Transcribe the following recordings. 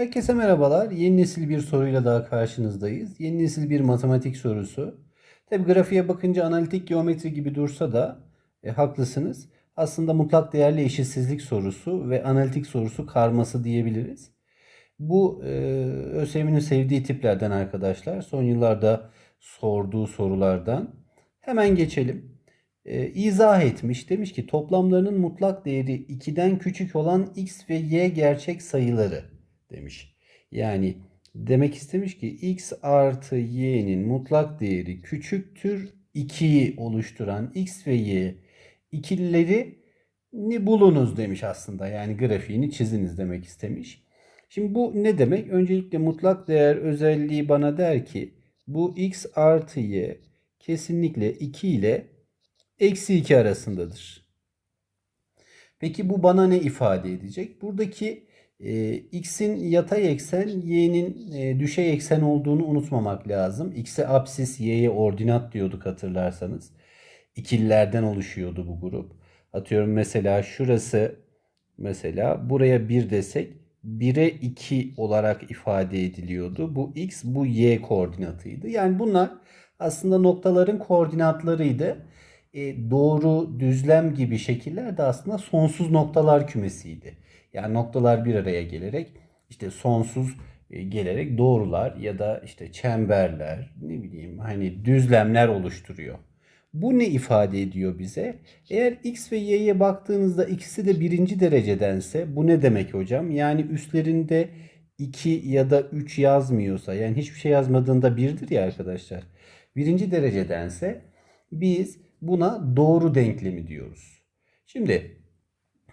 Herkese merhabalar. Yeni nesil bir soruyla daha karşınızdayız. Yeni nesil bir matematik sorusu. Tabi grafiğe bakınca analitik geometri gibi dursa da e, haklısınız. Aslında mutlak değerli eşitsizlik sorusu ve analitik sorusu karması diyebiliriz. Bu e, ÖSYM'nin sevdiği tiplerden arkadaşlar. Son yıllarda sorduğu sorulardan. Hemen geçelim. E, izah etmiş. Demiş ki toplamlarının mutlak değeri 2'den küçük olan x ve y gerçek sayıları demiş. Yani demek istemiş ki x artı y'nin mutlak değeri küçüktür 2'yi oluşturan x ve y ikilileri ni bulunuz demiş aslında. Yani grafiğini çiziniz demek istemiş. Şimdi bu ne demek? Öncelikle mutlak değer özelliği bana der ki bu x artı y kesinlikle 2 ile eksi 2 arasındadır. Peki bu bana ne ifade edecek? Buradaki e, x'in yatay eksen, y'nin e, düşey eksen olduğunu unutmamak lazım. x'e apsis, y'ye ordinat diyorduk hatırlarsanız. İkililerden oluşuyordu bu grup. Atıyorum mesela şurası mesela buraya 1 desek 1'e 2 olarak ifade ediliyordu. Bu x, bu y koordinatıydı. Yani bunlar aslında noktaların koordinatlarıydı. E, doğru, düzlem gibi şekiller de aslında sonsuz noktalar kümesiydi. Yani noktalar bir araya gelerek işte sonsuz e, gelerek doğrular ya da işte çemberler ne bileyim hani düzlemler oluşturuyor. Bu ne ifade ediyor bize? Eğer x ve y'ye baktığınızda ikisi de birinci derecedense bu ne demek hocam? Yani üstlerinde 2 ya da 3 yazmıyorsa yani hiçbir şey yazmadığında birdir ya arkadaşlar. Birinci derecedense biz buna doğru denklemi diyoruz. Şimdi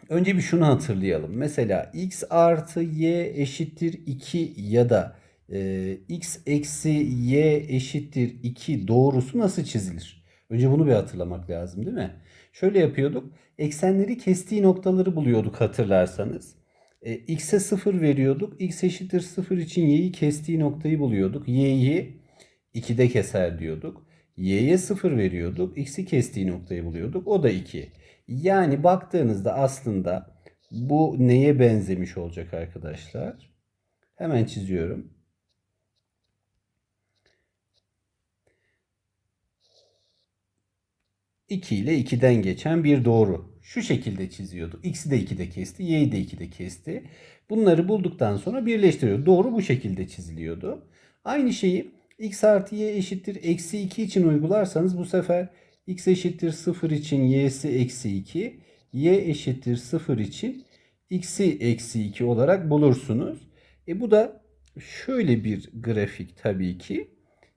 önce bir şunu hatırlayalım. Mesela x artı y eşittir 2 ya da e, x eksi y eşittir 2 doğrusu nasıl çizilir? Önce bunu bir hatırlamak lazım değil mi? Şöyle yapıyorduk. Eksenleri kestiği noktaları buluyorduk hatırlarsanız. E, x'e 0 veriyorduk. x eşittir 0 için y'yi kestiği noktayı buluyorduk. y'yi 2'de keser diyorduk. Y'ye 0 veriyorduk. x'i kestiği noktayı buluyorduk. O da 2. Yani baktığınızda aslında bu neye benzemiş olacak arkadaşlar? Hemen çiziyorum. İki ile 2'den geçen bir doğru. Şu şekilde çiziyordu. X'i de 2'de kesti, Y'yi de 2'de kesti. Bunları bulduktan sonra birleştiriyor. Doğru bu şekilde çiziliyordu. Aynı şeyi x artı y eşittir eksi 2 için uygularsanız bu sefer x eşittir 0 için y'si eksi 2, y eşittir 0 için x'i eksi 2 olarak bulursunuz. E bu da şöyle bir grafik tabii ki.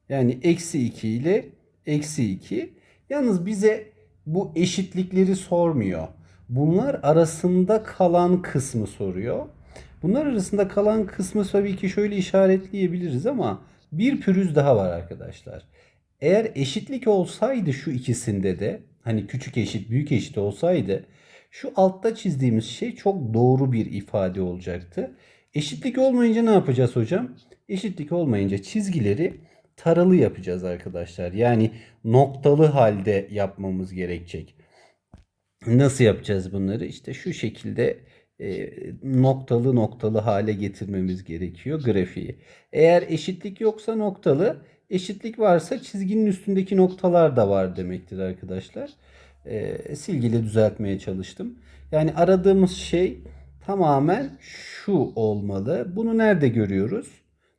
Yani eksi 2 ile eksi 2. Yalnız bize bu eşitlikleri sormuyor. Bunlar arasında kalan kısmı soruyor. Bunlar arasında kalan kısmı tabii ki şöyle işaretleyebiliriz ama bir pürüz daha var arkadaşlar. Eğer eşitlik olsaydı şu ikisinde de hani küçük eşit büyük eşit olsaydı şu altta çizdiğimiz şey çok doğru bir ifade olacaktı. Eşitlik olmayınca ne yapacağız hocam? Eşitlik olmayınca çizgileri taralı yapacağız arkadaşlar. Yani noktalı halde yapmamız gerekecek. Nasıl yapacağız bunları? İşte şu şekilde e, noktalı noktalı hale getirmemiz gerekiyor grafiği. Eğer eşitlik yoksa noktalı, eşitlik varsa çizginin üstündeki noktalar da var demektir arkadaşlar. E, silgiyle düzeltmeye çalıştım. Yani aradığımız şey tamamen şu olmalı. Bunu nerede görüyoruz?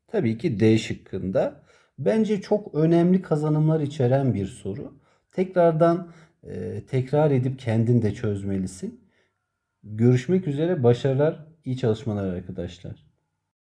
Tabii ki D şıkkında. Bence çok önemli kazanımlar içeren bir soru. Tekrardan e, tekrar edip kendin de çözmelisin. Görüşmek üzere. Başarılar, iyi çalışmalar arkadaşlar.